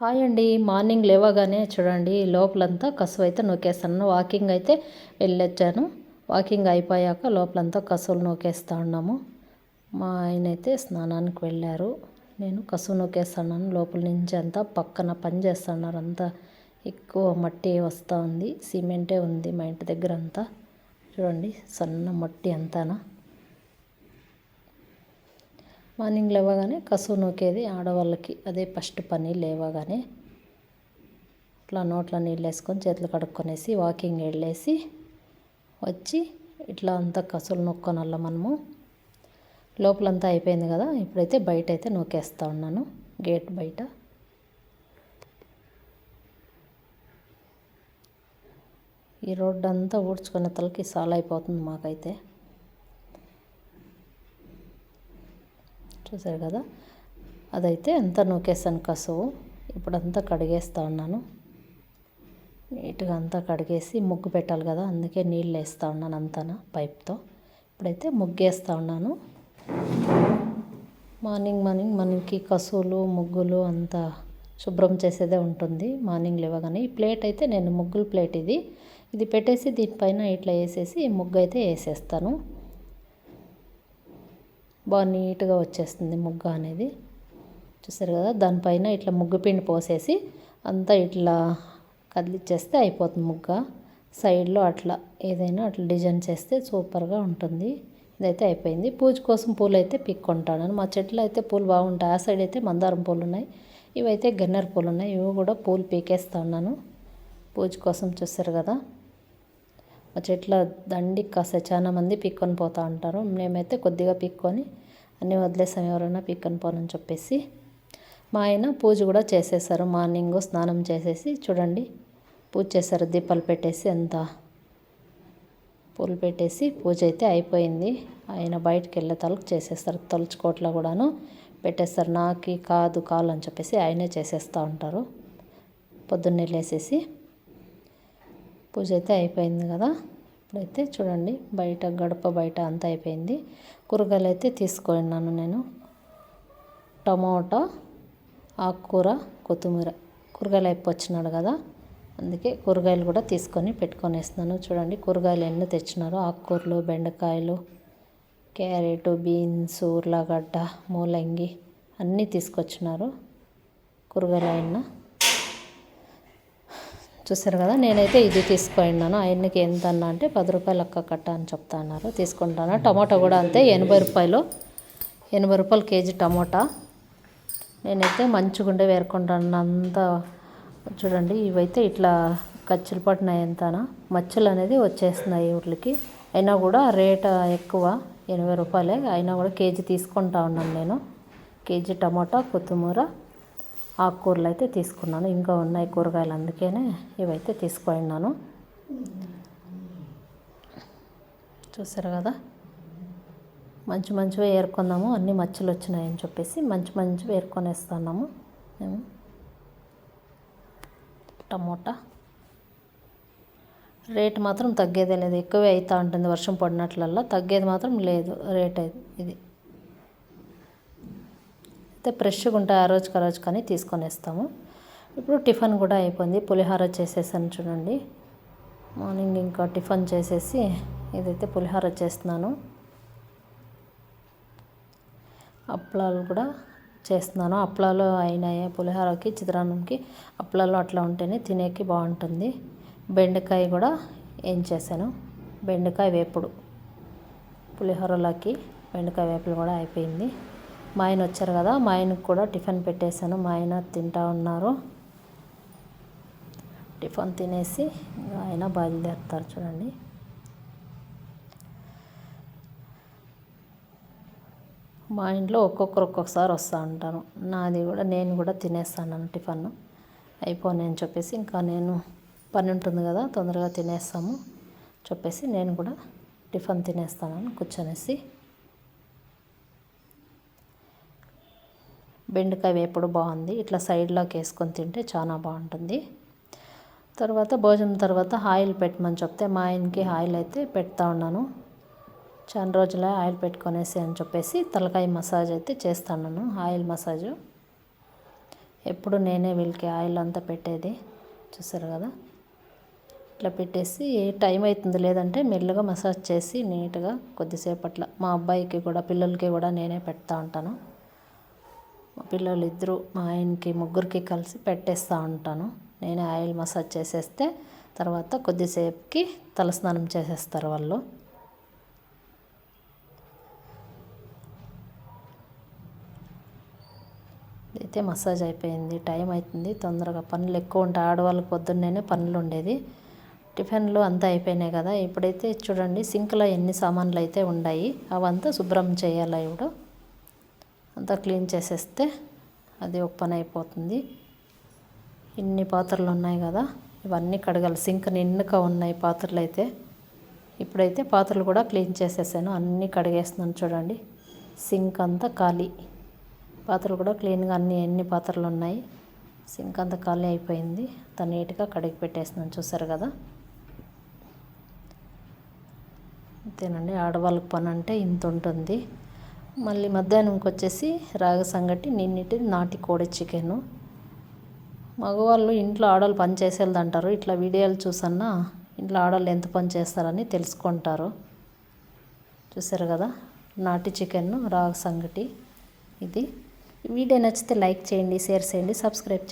Hi అండి. Morning లేవగానే చూడండి లోపలంతా కసువు అయితే నూకేస్తాను వాకింగ్ అయితే వెళ్ళొచ్చాను. వాకింగ్ అయిపోయాక లోపలంతా కసువులు నూకేస్తూ ఉన్నాము. మా ఆయన అయితే స్నానానికి వెళ్ళారు. నేను కసువు నూకేస్తున్నాను లోపల నుంచి అంతా పక్కన పని చేస్తున్నారు. అంతా ఎక్కువ మట్టి వస్తూ ఉంది. సిమెంటే ఉంది మా ఇంటి దగ్గర అంతా. చూడండి సన్న మట్టి అంతానా. మార్నింగ్ లేవగానే కసువు నూకేది ఆడవాళ్ళకి. అదే ఫస్ట్ పని లేవగానే ఇట్లా నోట్లో నీళ్ళు వేసుకొని చేతులు కడుక్కొనేసి వాకింగ్ వెళ్ళేసి వచ్చి ఇట్లా అంతా కసులు నొక్కొనల్ల మనము. లోపలంతా అయిపోయింది కదా ఇప్పుడైతే బయట అయితే నూకేస్తూ ఉన్నాను గేట్ బయట. ఈ రోడ్డు అంతా ఊడ్చుకునే తలకి సాల్ అయిపోతుంది మాకైతే. చూసారు కదా? అదైతే అంతా నూకేసాను కసువు. ఇప్పుడంతా కడిగేస్తూ ఉన్నాను. నీట్గా అంతా కడిగేసి ముగ్గు పెట్టాలి కదా అందుకే నీళ్ళు వేస్తూ ఉన్నాను అంతాన పైప్తో. ఇప్పుడైతే ముగ్గేస్తూ ఉన్నాను. మార్నింగ్ మార్నింగ్ మనకి కసువులు ముగ్గులు అంతా శుభ్రం చేసేదే ఉంటుంది. మార్నింగ్ లేవగానే ఈ ప్లేట్ అయితే నేను ముగ్గుల ప్లేట్ ఇది. ఇది పెట్టేసి దీనిపైన ఇట్లా వేసేసి ముగ్గు అయితే వేసేస్తాను. బాగా నీట్గా వచ్చేస్తుంది ముగ్గ అనేది. చూసారు కదా దానిపైన ఇట్లా ముగ్గు పిండి పోసేసి అంతా ఇట్లా కదిలిచ్చేస్తే అయిపోతుంది ముగ్గ. సైడ్లో అట్లా ఏదైనా అట్లా డిజైన్ చేస్తే సూపర్గా ఉంటుంది. ఇదైతే అయిపోయింది. పూజ కోసం పూలు అయితే పిక్కుంటాను. మా చెట్లు అయితే పూలు బాగుంటాయి. ఆ సైడ్ అయితే మందారం పూలు ఉన్నాయి. ఇవైతే గన్నేరు పూలు ఉన్నాయి. ఇవి కూడా పూలు పీకేస్తా ఉన్నాను. పూజ కోసం చూస్తారు కదా. ఆ చెట్ల దండి కాస్త చాలా మంది పిక్కొని పోతూ ఉంటారు. మేమైతే కొద్దిగా పిక్కొని అన్నీ వదిలేసాం ఎవరైనా పిక్కని పోనని చెప్పేసి. మా ఆయన పూజ కూడా చేసేసారు. మార్నింగ్ స్నానం చేసేసి చూడండి పూజ చేశారు. దీపాలు పెట్టేసి ఎంత పూలు పెట్టేసి పూజ అయితే అయిపోయింది. ఆయన బయటకు వెళ్ళే తలకు చేసేస్తారు. తలుచుకోట్లో కూడాను పెట్టేస్తారు. నాకి కాదు కాలు అని చెప్పేసి ఆయనే చేసేస్తూ ఉంటారు. పొద్దున్నే లేసేసి. పూజ అయితే అయిపోయింది కదా. ఇప్పుడైతే చూడండి బయట గడప బయట అంతా అయిపోయింది. కూరగాయలు అయితే తీసుకున్నాను నేను. టమోటా ఆకుకూర కొత్తిమీర. కూరగాయలు అయిపోచ్చినాడు కదా. అందుకే కూరగాయలు కూడా తీసుకొని పెట్టుకొనేస్తున్నాను. చూడండి కూరగాయలు ఎన్ని తెచ్చినారో. ఆకుకూరలు బెండకాయలు క్యారెట్ బీన్స్ ఉర్లగడ్డ మూలంగి అన్నీ తీసుకొచ్చినారు. కూరగాయలు అయినా. చూసారు కదా నేనైతే ఇది తీసుకున్నాను ఆయనకి ఎంత అన్నా అంటే పది రూపాయలు అక్క కట్ట అని చెప్తా అన్నారు. తీసుకుంటాను. టమాటా కూడా అంతే ఎనభై రూపాయలు. ఎనభై రూపాయలు కేజీ టమోటా. నేనైతే మంచిగుండే వేరుకుంటాను. అంత చూడండి ఇవైతే ఇట్లా ఖర్చులు పడినాయి ఎంతనా మచ్చలు అనేది వచ్చేస్తున్నాయి వీటికి అయినా కూడా రేట్ ఎక్కువ ఎనభై రూపాయలే. అయినా కూడా కేజీ తీసుకుంటా ఉన్నాను నేను. కేజీ టమోటా కొత్తిమీర ఆకుకూరలు అయితే తీసుకున్నాను. ఇంకా ఉన్నాయి కూరగాయలు అందుకనే ఇవైతే తీసుకున్నాను చూసారు కదా? మంచి మంచివి ఏరుకుందాము అన్ని మచ్చలు వచ్చినాయని చెప్పేసి మంచి మంచివి ఏరుకొనేస్తున్నాము. మేము టమోటా. రేట్ మాత్రం తగ్గేదే లేదు. ఎక్కువే అవుతూ ఉంటుంది. వర్షం పడినట్లల్లా తగ్గేది మాత్రం లేదు. రేట్ ఇది. అయితే ఫ్రెష్గా ఉంటాయి ఆ రోజుకి ఆ రోజు కానీ తీసుకొని వేస్తాము ఇప్పుడు టిఫిన్ కూడా అయిపోయింది. పులిహోర చేసేసాను చూడండి. మార్నింగ్ ఇంకా టిఫిన్ చేసేసి ఇదైతే పులిహోర చేస్తున్నాను. అప్పలాలు కూడా చేస్తున్నాను. అప్పలాలు అయినాయి పులిహోరకి చిత్రాన్నంకి. అప్పలాలు అట్లా ఉంటేనే తినేకి బాగుంటుంది. బెండకాయ కూడా ఏం చేశాను? బెండకాయ వేపుడు. పులిహోరలోకి బెండకాయ వేపులు కూడా అయిపోయింది. మా ఆయన వచ్చారు కదా మా ఆయనకు కూడా టిఫిన్ పెట్టేశాను. మా ఆయన తింటా ఉన్నారు. టిఫిన్ తినేసి ఆయన బయలుదేరుతారు చూడండి. మా ఇంట్లో ఒక్కొక్కరు ఒక్కొక్కసారి వస్తూ ఉంటాను నాది కూడా నేను కూడా తినేస్తాను టిఫిన్. అయిపోను అని చెప్పేసి ఇంకా నేను పని ఉంటుంది కదా తొందరగా తినేస్తాము. చెప్పేసి నేను కూడా టిఫిన్ తినేస్తానని కూర్చొనేసి. బెండకాయ వేపుడు బాగుంది. ఇట్లా సైడ్లోకి వేసుకొని తింటే చాలా బాగుంటుంది. తర్వాత భోజనం తర్వాత ఆయిల్ పెట్టమని చెప్తే మా ఆయనకి ఆయిల్ అయితే పెడతా ఉన్నాను. చాలా రోజుల ఆయిల్ పెట్టుకొనేసి అని చెప్పేసి తలకాయ మసాజ్ అయితే చేస్తాను ఆయిల్ మసాజ్. ఎప్పుడు నేనే వీళ్ళకి ఆయిల్ అంతా పెట్టేది. చూసారు కదా? ఇట్లా పెట్టేసి టైం అవుతుంది లేదంటే మెల్లగా మసాజ్ చేసి నీట్గా కొద్దిసేపట్ల మా అబ్బాయికి కూడా పిల్లలకి కూడా నేనే పెడతా ఉంటాను. మా పిల్లలు ఇద్దరు మా ఆయనకి ముగ్గురికి కలిసి పెట్టేస్తూ ఉంటాను. నేనే ఆయిల్ మసాజ్ చేసేస్తే తర్వాత కొద్దిసేపుకి తలస్నానం చేసేస్తారు వాళ్ళు. అయితే మసాజ్ అయిపోయింది. టైం అవుతుంది తొందరగా పనులు ఎక్కువ ఉంటాయి. ఆడవాళ్ళకి పొద్దున్నేనే పనులు ఉండేది. టిఫిన్లు అంతా అయిపోయినాయి కదా. ఇప్పుడైతే చూడండి సింక్లో ఎన్ని సామాన్లు అయితే ఉన్నాయి. అవంతా శుభ్రం చేయాలి ఇప్పుడు? అంతా క్లీన్ చేసేస్తే అది ఒక పని అయిపోతుంది. ఇన్ని పాత్రలు ఉన్నాయి కదా ఇవన్నీ కడగాలి. సింక్ నిన్నుగా ఉన్నాయి పాత్రలు అయితే. ఇప్పుడైతే పాత్రలు కూడా క్లీన్ చేసేసాను. అన్నీ కడిగేస్తున్నాను చూడండి. సింక్ అంతా ఖాళీ. పాత్రలు కూడా క్లీన్గా అన్ని ఎన్ని పాత్రలు ఉన్నాయి. సింక్ అంతా ఖాళీ అయిపోయింది. అంత నీట్గా కడిగి పెట్టేస్తున్నాను. చూసారు కదా? అంతేనండి. ఆడవాళ్ళకి పని అంటే ఇంత ఉంటుంది. మళ్ళీ మధ్యాహ్నంకి వచ్చేసి రాగ సంగటి నిన్నటి నాటి కోడి చికెను. మగవాళ్ళు ఇంట్లో ఆడవాళ్ళు పని చేసేది అంటారు. ఇట్లా వీడియోలు చూసన్నా ఇంట్లో ఆడవాళ్ళు ఎంత పని చేస్తారని తెలుసుకుంటారు. చూసారు కదా? నాటి చికెన్ రాగ సంగటి ఇది. వీడియో నచ్చితే లైక్ చేయండి షేర్ చేయండి సబ్స్క్రైబ్ చేయండి.